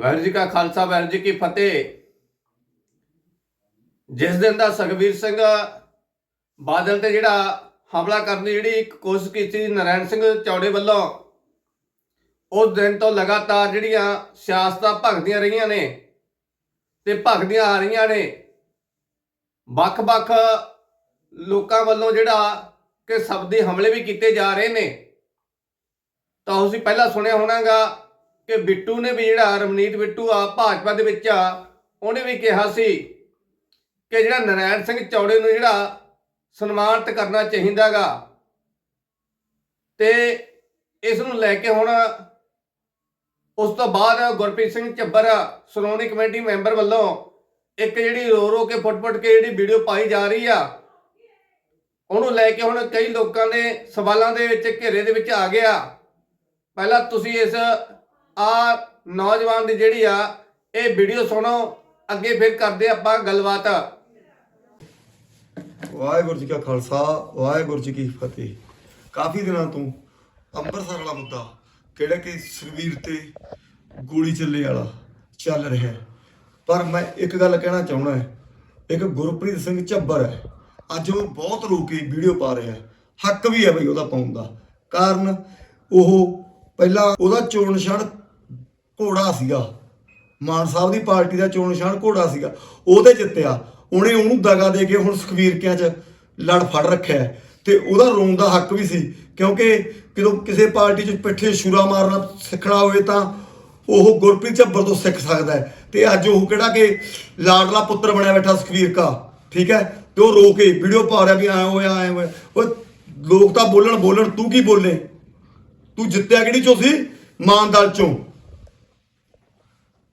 ਵਾਹਿਗੁਰੂ ਜੀ ਕਾ ਖਾਲਸਾ ਵਾਹਿਗੁਰੂ ਜੀ ਕੀ ਫਤਿਹ। ਜਿਸ ਦਿਨ ਦਾ ਸੁਖਬੀਰ ਸਿੰਘ ਬਾਦਲ ਤੇ ਜਿਹੜਾ ਹਮਲਾ ਕਰਨ ਦੀ ਜਿਹੜੀ ਇੱਕ ਕੋਸ਼ਿਸ਼ ਕੀਤੀ ਨਰੈਣ ਸਿੰਘ ਚੌੜੇ ਵੱਲੋਂ, ਉਸ ਦਿਨ ਤੋਂ ਲਗਾਤਾਰ ਜਿਹੜੀਆਂ ਸਿਆਸਤਾਂ ਭਗਦੀਆਂ ਰਹੀਆਂ ਨੇ ਤੇ ਭਗਦੀਆਂ ਆ ਰਹੀਆਂ ਨੇ, ਵੱਖ-ਵੱਖ ਲੋਕਾਂ ਵੱਲੋਂ ਜਿਹੜਾ ਕਿ ਸ਼ਬਦੀ ਹਮਲੇ ਵੀ ਕੀਤੇ ਜਾ ਰਹੇ ਨੇ। ਤਾਂ ਤੁਸੀਂ ਪਹਿਲਾਂ ਸੁਣਿਆ ਹੋਣਾਗਾ ਕਿ ਬਿੱਟੂ ਨੇ ਵੀ ਜਿਹੜਾ ਰਮਨੀਤ ਬਿੱਟੂ ਆ ਭਾਜਪਾ ਦੇ ਵਿੱਚ ਆ, ਉਹਨੇ ਵੀ ਕਿਹਾ ਸੀ ਕਿ ਜਿਹੜਾ ਨਰਾਇਣ ਸਿੰਘ ਚੌੜੇ ਨੂੰ ਜਿਹੜਾ ਸਨਮਾਨਿਤ ਕਰਨਾ ਚਾਹੀਦਾਗਾ ਤੇ ਇਸ ਨੂੰ ਲੈ ਕੇ ਹੁਣ ਉਸ ਤੋਂ ਬਾਅਦ ਗੁਰਪ੍ਰੀਤ ਸਿੰਘ ਝੱਬਰ ਸ਼੍ਰੋਮਣੀ ਕਮੇਟੀ ਮੈਂਬਰ ਵੱਲੋਂ ਇੱਕ ਜਿਹੜੀ ਰੋ ਰੋ ਕੇ ਫੁੱਟ-ਫੁੱਟ ਕੇ ਜਿਹੜੀ ਵੀਡੀਓ ਪਾਈ ਜਾ ਰਹੀ ਆ, ਉਹਨੂੰ ਲੈ ਕੇ ਹੁਣ ਕਈ ਲੋਕਾਂ ਦੇ ਸਵਾਲਾਂ ਦੇ ਵਿੱਚ ਘੇਰੇ ਦੇ ਵਿੱਚ ਆ ਗਿਆ। ਪਹਿਲਾਂ ਤੁਸੀਂ ਇਸ ਆ ਨੌਜਵਾਨ ਦੀ ਜਿਹੜੀ ਆ, ਇਹ ਵੀਡੀਓ ਸੁਣੋ, ਅੱਗੇ ਫਿਰ ਕਰਦੇ ਆਪਾਂ ਗੱਲਬਾਤ। ਵਾਹਿਗੁਰੂ ਜੀ ਕਾ ਖਾਲਸਾ, ਵਾਹਿਗੁਰੂ ਜੀ ਕੀ ਫਤਿਹ। ਕਾਫੀ ਦਿਨਾਂ ਤੋਂ ਅੰਮ੍ਰਿਤਸਰ ਵਾਲਾ ਮੁੱਦਾ ਕਿਹੜਾ ਕਿ ਸੁਖਵੀਰ ਤੇ ਗੋਲੀ ਚੱਲੇ ਵਾਲਾ ਚੱਲ ਰਿਹਾ ਹੈ। ਪਰ ਮੈਂ ਇੱਕ ਗੱਲ ਕਹਿਣਾ ਚਾਹੁੰਦਾ ਹੈ, ਇੱਕ ਗੁਰਪ੍ਰੀਤ ਸਿੰਘ ਝੱਬਰ ਹੈ। ਅੱਜ ਉਹ ਬਹੁਤ ਰੋ ਕੇ ਵੀਡੀਓ ਪਾ ਰਿਹਾ ਹੈ। ਹੱਕ ਵੀ ਹੈ ਬਈ ਉਹਦਾ ਪਾਉਣ ਦਾ। ਕਾਰਨ ਉਹ ਪਹਿਲਾਂ ਉਹਦਾ ਚੋਣ ਨਿਸ਼ਾਨ ਘੋੜਾ ਸੀਗਾ। ਮਾਨ ਸਾਹਿਬ ਦੀ ਪਾਰਟੀ ਦਾ ਚੋਣ ਨਿਸ਼ਾਨ ਘੋੜਾ ਸੀਗਾ। ਉਹਦੇ ਜਿੱਤਿਆ। ਉਹਨੇ ਉਹਨੂੰ ਦਗਾ ਦੇ ਕੇ ਹੁਣ ਸੁਖਵੀਰਕਿਆਂ 'ਚ ਲੜ ਫੜ ਰੱਖਿਆ ਹੈ। ਤੇ ਉਹਦਾ ਰੋਣ ਦਾ ਹੱਕ ਵੀ ਸੀ। ਕਿਉਂਕਿ ਜਦੋਂ ਕਿਸੇ ਪਾਰਟੀ 'ਚ ਪਿੱਠੇ ਛੁਰਾ ਮਾਰਨਾ ਸਿੱਖਣਾ ਹੋਵੇ ਤਾਂ ਉਹ ਗੁਰਪ੍ਰੀਤ ਝੱਬਰ ਤੋਂ ਸਿੱਖ ਸਕਦਾ ਹੈ। ਤੇ ਅੱਜ ਉਹ ਕਿਹੜਾ ਕਿ ਲਾਡਲਾ ਪੁੱਤਰ ਬਣਿਆ ਬੈਠਾ ਸੁਖਵੀਰ ਕਾ। ਠੀਕ ਹੈ? ਤੇ ਉਹ ਰੋ ਕੇ ਵੀਡੀਓ ਪਾ ਰਿਹਾ ਵੀ ਆਇਆ ਹੋਇਆ ਆਇਆ ਹੋਇਆ। ਉਹ ਲੋਕ ਤਾਂ ਬੋਲਣ ਬੋਲਣ, ਤੂੰ ਕੀ ਬੋਲੇ? ਤੂੰ ਜਿੱਤਿਆ ਕਿਹੜੀ ਚੋਂ ਸੀ? ਮਾਨਦਾਲ ਚੋਂ।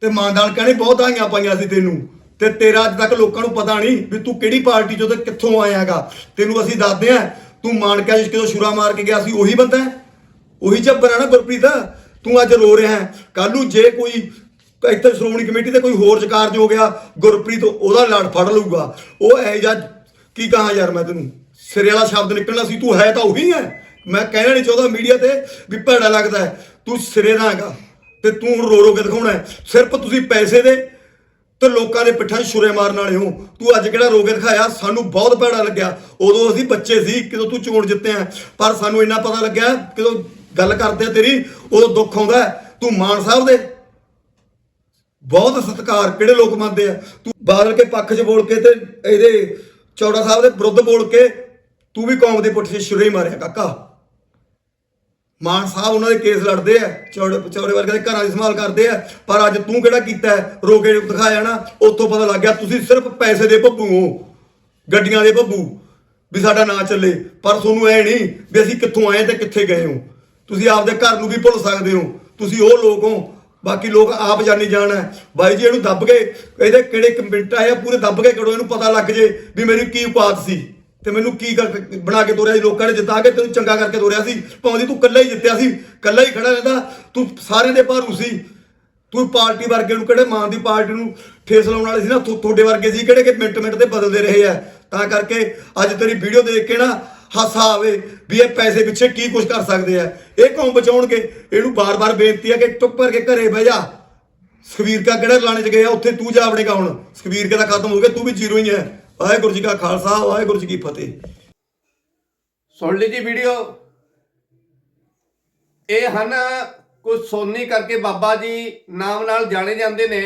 ਤੇ ਮਾਨਦਾਲ ਕਹਿੰਦੇ, ਬਹੁਤ ਆਈਆਂ ਪਾਈਆਂ ਸੀ ਤੈਨੂੰ। ਤੇ ਤੇਰਾ ਅੱਜ ਤੱਕ ਲੋਕਾਂ ਨੂੰ ਪਤਾ ਨਹੀਂ ਵੀ ਤੂੰ ਕਿਹੜੀ ਪਾਰਟੀ ਚੋਂ ਤੇ ਕਿੱਥੋਂ ਆਇਆਗਾ ਤੈਨੂੰ ਅਸੀਂ ਦੱਸਦੇ ਆ ਤੂੰ ਮਾਨਕਿਆ ਜਿਸ ਕਿਦੋਂ ਛੁਰਾ ਮਾਰ ਕੇ ਗਿਆ ਸੀ, ਉਹੀ ਬੰਦਾ ਹੈ। ਉਹੀ ਝੱਬਰ ਹੈ ਨਾ ਗੁਰਪ੍ਰੀਤ। ਤੂੰ ਅੱਜ ਰੋ ਰਿਹਾ ਹੈ। ਕੱਲ ਨੂੰ ਜੇ ਕੋਈ ਇੱਥੇ ਸ਼੍ਰੋਮਣੀ ਕਮੇਟੀ ਤੇ ਕੋਈ ਹੋਰ ਜਕਾਰਜ ਹੋ ਗਿਆ ਗੁਰਪ੍ਰੀਤ ਉਹਦਾ ਲੜ ਫੜ ਲਊਗਾ। ਉਹ ਐ ਜਾਂ ਕੀ ਕਹਾਂ ਯਾਰ ਮੈਂ ਤੈਨੂੰ? ਸਿਰੇ ਵਾਲਾ ਸ਼ਬਦ ਨਿਕਲਣਾ ਸੀ, ਤੂੰ ਹੈ ਤਾਂ ਉਹੀ ਹੈ। ਮੈਂ ਕਹਿਣਾ ਨਹੀਂ ਚਾਹੁੰਦਾ ਮੀਡੀਆ ਤੇ ਵੀ ਭੈੜਾ ਲੱਗਦਾ ਹੈ। ਤੂੰ ਸਿਰੇ ਦਾ ਹੈਗਾ। ਤੇ ਤੂੰ ਹੁਣ ਰੋ ਰੋ ਕੇ ਦਿਖਾਉਣਾ ਹੈ। ਸਿਰਫ ਤੁਸੀਂ ਪੈਸੇ ਦੇ ਤੇ ਲੋਕਾਂ ਦੇ ਪਿੱਠਾਂ 'ਚ ਛੁਰੇ ਮਾਰਨ ਵਾਲੇ ਹੋ। ਤੂੰ ਅੱਜ ਕਿਹੜਾ ਰੋ ਕੇ ਦਿਖਾਇਆ? ਸਾਨੂੰ ਬਹੁਤ ਭੈੜਾ ਲੱਗਿਆ। ਉਦੋਂ ਅਸੀਂ ਬੱਚੇ ਸੀ, ਕਿਦੋਂ ਤੂੰ ਚੋਣ ਜਿੱਤਿਆ ਪਰ ਸਾਨੂੰ ਇੰਨਾ ਪਤਾ ਲੱਗਿਆ, ਕਿਦੋਂ ਗੱਲ ਕਰਦੇ ਆ ਤੇਰੀ, ਉਦੋਂ ਦੁੱਖ ਆਉਂਦਾ ਤੂੰ ਮਾਨ ਸਾਹਿਬ ਦੇ ਬਹੁਤ ਸਤਿਕਾਰ ਕਿਹੜੇ ਲੋਕ ਮੰਨਦੇ ਆ? ਤੂੰ ਬਾਦਲ ਕੇ ਪੱਖ 'ਚ ਬੋਲ ਕੇ ਤੇ ਇਹਦੇ ਚੌੜਾ ਸਾਹਿਬ ਦੇ ਵਿਰੁੱਧ ਬੋਲ ਕੇ ਤੂੰ ਵੀ ਕੌਮ ਦੇ ਪੁੱਠੇ 'ਚ ਛੁਰੇ ਹੀ ਮਾਰਿਆ, ਕਾਕਾ। ਮਾਨ ਸਾਹਿਬ ਉਹਨਾਂ ਦੇ ਕੇਸ ਲੜਦੇ ਆ, ਚੌੜੇ ਚੌੜੇ ਵਰਗੇ ਦੇ ਘਰਾਂ ਦੀ ਸੰਭਾਲ ਕਰਦੇ ਆ, ਪਰ ਅੱਜ ਤੂੰ ਕਿਹੜਾ ਕੀਤਾ ਹੈ? ਰੋ ਕੇ ਦਿਖਾਇਆ ਨਾ, ਉੱਥੋਂ ਪਤਾ ਲੱਗ ਗਿਆ ਤੁਸੀਂ ਸਿਰਫ ਪੈਸੇ ਦੇ ਭੱਬੂ ਹੋ, ਗੱਡੀਆਂ ਦੇ ਭੱਬੂ, ਵੀ ਸਾਡਾ ਨਾਂ ਚੱਲੇ ਪਰ ਤੁਹਾਨੂੰ ਐ ਨਹੀਂ ਵੀ ਅਸੀਂ ਕਿੱਥੋਂ ਆਏ ਤੇ ਕਿੱਥੇ ਗਏ ਹੋ ਤੁਸੀਂ ਆਪਦੇ ਘਰ ਨੂੰ ਵੀ ਭੁੱਲ ਸਕਦੇ ਹੋ ਤੁਸੀਂ ਉਹ ਲੋਕ ਹੋ, ਬਾਕੀ ਲੋਕ ਆਪ ਜਾਣੀ ਜਾਣ ਹੈ। ਬਾਈ ਜੀ, ਇਹਨੂੰ ਦੱਬ ਕੇ, ਇਹਦੇ ਕਿਹੜੇ ਕਮੈਂਟ ਆਏ ਆ, ਪੂਰੇ ਦੱਬ ਕੇ ਕਰੋ, ਇਹਨੂੰ ਪਤਾ ਲੱਗ ਜੇ ਵੀ ਮੇਰੀ ਕੀ ਔਕਾਤ ਸੀ ਤੇ ਮੈਨੂੰ ਕੀ ਕਰ- ਬਣਾ ਕੇ ਤੋਰਿਆ ਸੀ? ਲੋਕਾਂ ਨੇ ਜਿਤਾ ਕੇ ਤੈਨੂੰ ਚੰਗਾ ਕਰਕੇ ਤੋਰਿਆ ਸੀ। ਭਾਵੇਂ ਤੂੰ ਇਕੱਲਾ ਹੀ ਜਿੱਤਿਆ ਸੀ, ਇਕੱਲਾ ਹੀ ਖੜਾ ਰਹਿੰਦਾ। ਤੂੰ ਸਾਰਿਆਂ ਦੇ ਭਾਰੂ ਸੀ। ਤੂੰ ਪਾਰਟੀ ਵਰਗੇ ਨੂੰ ਕਿਹੜੇ ਮਾਨ ਦੀ ਪਾਰਟੀ ਨੂੰ ਠੇਸ ਲਾਉਣ ਵਾਲੇ ਸੀ ਨਾ? ਤੁ- ਤੁਹਾਡੇ ਵਰਗੇ ਸੀ, ਕਿਹੜੇ ਕਿ ਮਿੰਟ ਮਿੰਟ ਤੇ ਬਦਲਦੇ ਰਹੇ ਆ ਤਾਂ ਕਰਕੇ ਅੱਜ ਤੇਰੀ ਵੀਡੀਓ ਦੇਖ ਕੇ ਨਾ ਹਾਸਾ ਆਵੇ ਵੀ ਇਹ ਪੈਸੇ ਪਿੱਛੇ ਕੀ ਕੁਝ ਕਰ ਸਕਦੇ ਆ ਇਹ ਕੌਮ ਬਚਾਉਣਗੇ? ਇਹਨੂੰ ਬਾਰ-ਬਾਰ ਬੇਨਤੀ ਹੈ ਕਿ ਚੁੱਪ ਕਰਕੇ ਘਰੇ ਬਹਿ ਜਾ। ਸੁਖਵੀਰ ਕਾ ਕਿਹੜਾ ਲਾਣੇ ਚ ਗਏ ਆ ਉੱਥੇ ਤੂੰ ਜਾ ਵੜੇਗਾ ਹੁਣ। ਸੁਖਵੀਰ ਕਾ ਤਾਂ ਖਤਮ ਹੋ ਗਿਆ, ਤੂੰ ਵੀ ਜ਼ੀਰੋ ਹੀ ਹੈ ਵਾਹਿਗੁਰੂ ਜੀ ਕਾ ਖਾਲਸਾ, ਵਾਹਿਗੁਰੂ ਜੀ ਕੀ ਫਤਿਹ। ਸੁਣ ਲਈ ਜੀ ਵੀਡੀਓ। ਇਹ ਹਨ ਕੁਝ ਸੋਨੀ ਕਰਕੇ ਬਾਬਾ ਜੀ ਨਾਮ ਨਾਲ ਜਾਣੇ ਜਾਂਦੇ ਨੇ।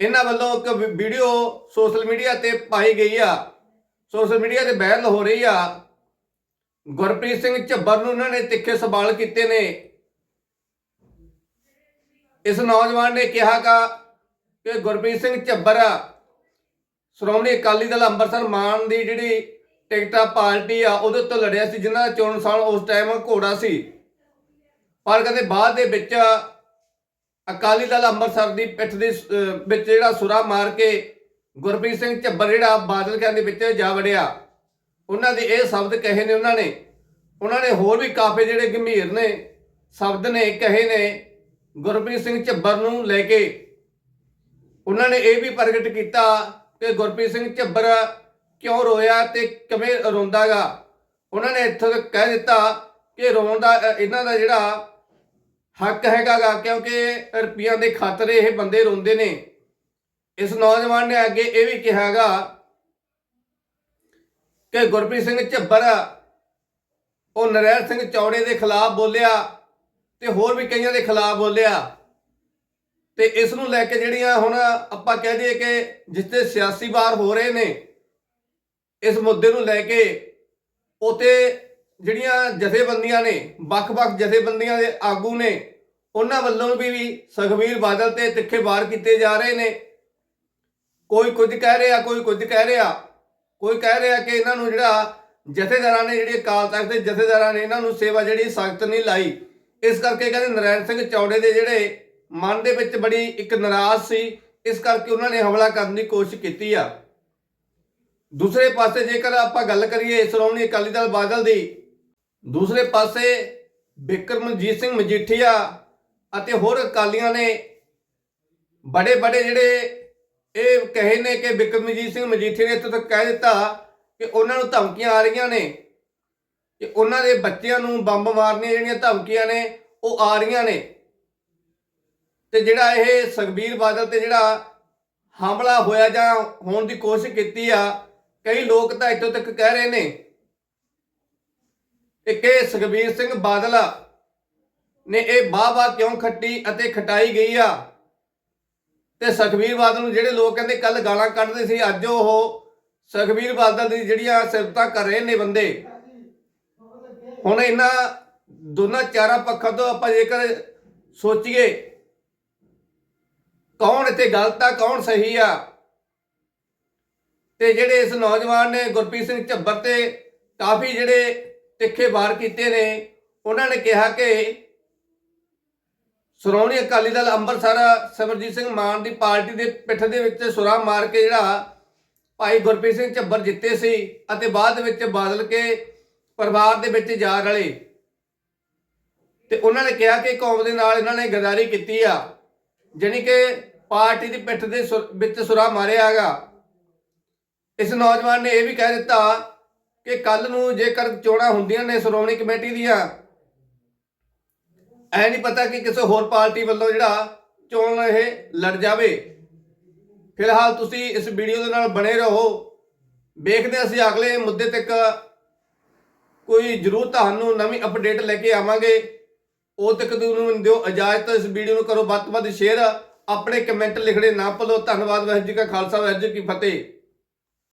ਇਹਨਾਂ ਵੱਲੋਂ ਇੱਕ ਵੀਡੀਓ ਸੋਸ਼ਲ ਮੀਡੀਆ ਤੇ ਪਾਈ ਗਈ ਆ। ਸੋਸ਼ਲ ਮੀਡੀਆ ਤੇ ਵਾਇਰਲ ਹੋ ਰਹੀ ਆ। ਗੁਰਪ੍ਰੀਤ ਸਿੰਘ ਝੱਬਰ ਨੂੰ ਉਹਨਾਂ ਨੇ ਤਿੱਖੇ ਸਵਾਲ ਕੀਤੇ ਨੇ। ਇਸ ਨੌਜਵਾਨ ਨੇ ਕਿਹਾ ਕਿ ਗੁਰਪ੍ਰੀਤ ਸਿੰਘ ਝੱਬਰ ਸ਼੍ਰੋਮਣੀ ਅਕਾਲੀ ਦਲ ਅੰਮ੍ਰਿਤਸਰ ਮਾਨ ਦੀ ਜਿਹੜੀ ਟਿਕਟਾ ਪਾਰਟੀ ਆ, ਉਹਦੇ ਤੋਂ ਲੜਿਆ ਸੀ, ਜਿਨ੍ਹਾਂ ਦਾ ਚੋਣ ਸਾਲ ਉਸ ਟਾਈਮ ਘੋੜਾ ਸੀ। ਪਰ ਕਦੇ ਬਾਅਦ ਦੇ ਵਿੱਚ ਅਕਾਲੀ ਦਲ ਅੰਮ੍ਰਿਤਸਰ ਦੀ ਪਿੱਠ ਦੇ ਵਿੱਚ ਜਿਹੜਾ ਸੁਰਾ ਮਾਰ ਕੇ ਗੁਰਪ੍ਰੀਤ ਸਿੰਘ ਝੱਬਰ ਜਿਹੜਾ ਬਾਦਲ ਕਹਿਣ ਦੇ ਵਿੱਚ ਜਾ ਵੜਿਆ। ਉਹਨਾਂ ਦੇ ਇਹ ਸ਼ਬਦ ਕਹੇ ਨੇ ਉਹਨਾਂ ਨੇ। ਉਹਨਾਂ ਨੇ ਹੋਰ ਵੀ ਕਾਫੀ ਜਿਹੜੇ ਗੰਭੀਰ ਨੇ, ਸ਼ਬਦ ਨੇ, ਕਹੇ ਨੇ ਗੁਰਪ੍ਰੀਤ ਸਿੰਘ ਝੱਬਰ ਨੂੰ ਲੈ ਕੇ। ਉਹਨਾਂ ਨੇ ਇਹ ਵੀ ਪ੍ਰਗਟ ਕੀਤਾ ਕਿ ਗੁਰਪ੍ਰੀਤ ਸਿੰਘ ਝੱਬਰ ਕਿਉਂ ਰੋਇਆ ਤੇ ਕਿਵੇਂ ਰੋਂਦਾਗਾ? ਉਹਨਾਂ ਨੇ ਇੱਥੋਂ ਤੱਕ ਕਹਿ ਦਿੱਤਾ ਕਿ ਰੋਣ ਦਾ ਇਹਨਾਂ ਦਾ ਜਿਹੜਾ ਹੱਕ ਹੈਗਾਗਾ, ਕਿਉਂਕਿ ਰੁਪਈਆਂ ਦੇ ਖਾਤਰ ਇਹ ਬੰਦੇ ਰੋਂਦੇ ਨੇ। ਇਸ ਨੌਜਵਾਨ ਨੇ ਅੱਗੇ ਇਹ ਵੀ ਕਿਹਾਗਾ ਕਿ ਗੁਰਪ੍ਰੀਤ ਸਿੰਘ ਝੱਬਰ, ਉਹ ਨਰੈਲ ਸਿੰਘ ਚੌੜੇ ਦੇ ਖਿਲਾਫ ਬੋਲਿਆ ਤੇ ਹੋਰ ਵੀ ਕਈਆਂ ਦੇ ਖਿਲਾਫ ਬੋਲਿਆ। ਤੇ ਇਸ ਨੂੰ ਲੈ ਕੇ ਜਿਹੜੀਆਂ ਹੁਣ ਆਪਾਂ ਕਹਿ ਦਈਏ ਕਿ ਜਿੱਥੇ ਸਿਆਸੀ ਵਾਰ ਹੋ ਰਹੇ ਨੇ, ਇਸ ਮੁੱਦੇ ਨੂੰ ਲੈ ਕੇ ਉਤੇ ਜਿਹੜੀਆਂ ਜਥੇਬੰਦੀਆਂ ਨੇ, ਵੱਖ-ਵੱਖ ਜਥੇਬੰਦੀਆਂ ਦੇ ਆਗੂ ਨੇ, ਉਹਨਾਂ ਵੱਲੋਂ ਵੀ ਵੀ ਸੁਖਬੀਰ ਬਾਦਲ ਤੇ ਤਿੱਖੇ ਵਾਰ ਕੀਤੇ ਜਾ ਰਹੇ ਨੇ। ਕੋਈ ਕੁਝ ਕਹਿ ਰਿਹਾ, ਕੋਈ ਕੁਝ ਕਹਿ ਰਿਹਾ। ਕੋਈ ਕਹਿ ਰਿਹਾ ਕਿ ਇਹਨਾਂ ਨੂੰ ਜਿਹੜਾ ਜਥੇਦਾਰਾਂ ਨੇ ਜਿਹੜੀ ਅਕਾਲ ਤਖਤ ਦੇ ਜਥੇਦਾਰਾਂ ਨੇ, ਇਹਨਾਂ ਨੂੰ ਸੇਵਾ ਜਿਹੜੀ ਸਖਤ ਨਹੀਂ ਲਾਈ। ਇਸ ਕਰਕੇ ਕਹਿੰਦੇ ਨਰਾਇਣ ਸਿੰਘ ਚੌੜੇ ਦੇ ਜਿਹੜੇ ਮਨ ਦੇ ਵਿੱਚ ਬੜੀ ਇੱਕ ਨਾਰਾਜ਼ ਸੀ, ਇਸ ਕਰਕੇ ਉਹਨਾਂ ਨੇ ਹਮਲਾ ਕਰਨ ਦੀ ਕੋਸ਼ਿਸ਼ ਕੀਤੀ ਆ। ਦੂਸਰੇ ਪਾਸੇ ਜੇਕਰ ਆਪਾਂ ਗੱਲ ਕਰੀਏ ਸ਼੍ਰੋਮਣੀ ਅਕਾਲੀ ਦਲ ਬਾਦਲ ਦੀ, ਦੂਸਰੇ ਪਾਸੇ ਬਿਕਰਮਜੀਤ ਸਿੰਘ ਮਜੀਠੀਆ ਅਤੇ ਹੋਰ ਅਕਾਲੀਆਂ ਨੇ ਬੜੇ ਬੜੇ ਜਿਹੜੇ ਇਹ ਕਹੇ ਨੇ ਕਿ ਬਿਕਰਮਜੀਤ ਸਿੰਘ ਮਜੀਠੀਆ ਨੇ ਇੱਥੋਂ ਤੱਕ ਕਹਿ ਦਿੱਤਾ ਕਿ ਉਹਨਾਂ ਨੂੰ ਧਮਕੀਆਂ ਆ ਰਹੀਆਂ ਨੇ, ਕਿ ਉਹਨਾਂ ਦੇ ਬੱਚਿਆਂ ਨੂੰ ਬੰਬ ਮਾਰਨੀਆਂ ਜਿਹੜੀਆਂ ਧਮਕੀਆਂ ਨੇ, ਉਹ ਆ ਰਹੀਆਂ ਨੇ। ਤੇ ਜਿਹੜਾ ਇਹ ਸੁਖਬੀਰ ਬਾਦਲ ਤੇ ਜਿਹੜਾ ਹਮਲਾ ਹੋਇਆ ਜਾਂ ਹੋਣ ਦੀ ਕੋਸ਼ਿਸ਼ ਕੀਤੀ ਆ, ਕਈ ਲੋਕ ਤਾਂ ਇੱਥੋਂ ਤੱਕ ਕਹਿ ਰਹੇ ਨੇ ਕਿ ਕਿ ਸੁਖਬੀਰ ਸਿੰਘ ਬਾਦਲ ਨੇ ਇਹ ਬਾਹ-ਬਾਹ ਕਿਉਂ ਖੱਟੀ ਅਤੇ ਖਟਾਈ ਗਈ ਆ? ਤੇ ਸੁਖਬੀਰ ਬਾਦਲ ਨੂੰ ਜਿਹੜੇ ਲੋਕ ਕਹਿੰਦੇ ਕੱਲ ਗਾਲਾਂ ਕੱਢਦੇ ਸੀ, ਅੱਜ ਉਹ ਸੁਖਬੀਰ ਬਾਦਲ ਦੀ ਜਿਹੜੀਆਂ ਸਿਫਤਾਂ ਕਰ ਰਹੇ ਨੇ ਬੰਦੇ, ਹੁਣ ਇਹਨਾਂ ਦੋਨਾਂ ਚਾਰਾਂ ਪੱਖਾਂ ਤੋਂ ਆਪਾਂ ਜੇਕਰ ਸੋਚੀਏ ਕੌਣ ਇੱਥੇ ਗਲਤ ਆ, ਕੌਣ ਸਹੀ ਆ? ਤੇ ਜਿਹੜੇ ਇਸ ਨੌਜਵਾਨ ਨੇ ਗੁਰਪ੍ਰੀਤ ਸਿੰਘ ਝੱਬਰ ਤੇ ਕਾਫੀ ਜਿਹੜੇ ਤਿੱਖੇ ਵਾਰ ਕੀਤੇ ਨੇ, ਉਹਨਾਂ ਨੇ ਕਿਹਾ ਕਿ ਸ਼੍ਰੋਮਣੀ ਅਕਾਲੀ ਦਲ ਅੰਮ੍ਰਿਤਸਰ ਸਿਮਰਜੀਤ ਸਿੰਘ ਮਾਨ ਦੀ ਪਾਰਟੀ ਦੇ ਪਿੱਠ ਦੇ ਵਿੱਚ ਸੁਰਾ ਮਾਰ ਕੇ ਜਿਹੜਾ ਭਾਈ ਗੁਰਪ੍ਰੀਤ ਸਿੰਘ ਝੱਬਰ ਜਿੱਤੇ ਸੀ ਅਤੇ ਬਾਅਦ ਵਿੱਚ ਬਾਦਲ ਕੇ ਪਰਿਵਾਰ ਦੇ ਵਿੱਚ ਜਾ ਰਲੇ। ਤੇ ਉਹਨਾਂ ਨੇ ਕਿਹਾ ਕਿ ਕੌਮ ਦੇ ਨਾਲ ਇਹਨਾਂ ਨੇ ਗਦਾਰੀ ਕੀਤੀ ਆ, ਜਾਣੀ ਕਿ ਪਾਰਟੀ ਦੀ ਪਿੱਠ ਦੇ ਸੁਰ- ਵਿੱਚ ਸੁਰਾ ਮਾਰਿਆ ਹੈਗਾ। ਇਸ ਨੌਜਵਾਨ ਨੇ ਇਹ ਵੀ ਕਹਿ ਦਿੱਤਾ ਕਿ ਕੱਲ ਨੂੰ ਜੇਕਰ ਚੋਣਾਂ ਹੁੰਦੀਆਂ ਨੇ ਸ਼੍ਰੋਮਣੀ ਕਮੇਟੀ ਦੀਆਂ ਐ ਨਹੀਂ ਪਤਾ ਕਿ ਕਿਸੇ ਹੋਰ ਪਾਰਟੀ ਵੱਲੋਂ ਜਿਹੜਾ ਚੋਣ ਇਹ ਲੜ ਜਾਵੇ। ਫਿਲਹਾਲ ਤੁਸੀਂ ਇਸ ਵੀਡੀਓ ਦੇ ਨਾਲ ਬਣੇ ਰਹੋ। ਵੇਖਦੇ ਅਸੀਂ ਅਗਲੇ ਮੁੱਦੇ ਤੱਕ ਕੋਈ ਜ਼ਰੂਰ ਤੁਹਾਨੂੰ ਨਵੀਂ ਅਪਡੇਟ ਲੈ ਕੇ ਆਵਾਂਗੇ। ਉਹ ਤੱਕ ਤੁਹਾਨੂੰ ਦਿਓ ਇਜਾਜ਼ਤ, ਇਸ ਵੀਡੀਓ ਨੂੰ ਕਰੋ ਵੱਧ ਤੋਂ ਵੱਧ ਸ਼ੇਅਰ। ਆਪਣੇ ਕਮੈਂਟ ਲਿਖਣੇ ਨਾ ਭੁੱਲੋ। ਧੰਨਵਾਦ ਵਾਹਿਗੁਰੂ ਜੀ ਕਾ ਖਾਲਸਾ ਵਾਹਿਗੁਰੂ ਜੀ ਕੀ ਫਤਿਹ।